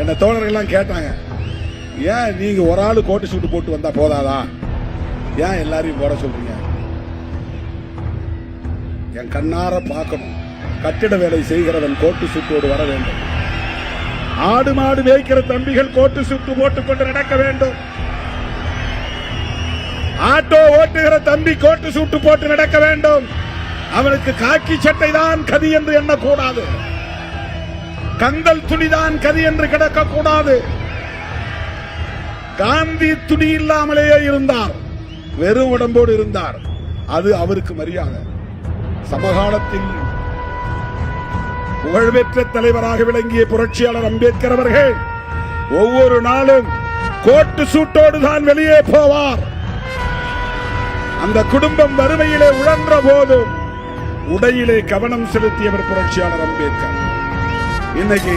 என்ன தோழர்கள்லாம் கேட்டாங்க ஏன் நீங்க ஒரு ஆள் கோட்டு சூட்டு போட்டு வந்தா போதாதா? ஏன் எல்லாரையும் போட சொல்றீங்க? என் கண்ணார பார்க்கணும். கட்டிட வேலை செய்கிறவன் கோட்டு சுட்டோடு வர வேண்டும். ஆடு மாடு மேய்க்கிற தம்பிகள் கோட்டு சுட்டு போட்டுக் கொண்டு நடக்க வேண்டும். ஆட்டோ ஓட்டுகிற தம்பி கோட்டு சூட்டு போட்டு நடக்க வேண்டும். அவனுக்கு காக்கி சட்டை தான் கதி என்று எண்ணக்கூடாது. கந்தல் துணிதான் கதி என்று கிடக்கக்கூடாது. காந்தி துணி இல்லாமலேயே இருந்தார். வெறும் உடம்போடு இருந்தார். அது அவருக்கு மரியாதை. சமகாலத்தில் புகழ்பெற்ற தலைவராக விளங்கிய புரட்சியாளர் அம்பேத்கர் அவர்கள் ஒவ்வொரு நாளும் கோட்டு சூட்டோடு தான் வெளியே போவார். அந்த குடும்பம் வறுமையிலே உழன்ற போதும் உடையிலே கவனம் செலுத்தியவர் புரட்சியாளர் அம்பேத்கர். இன்னைக்கு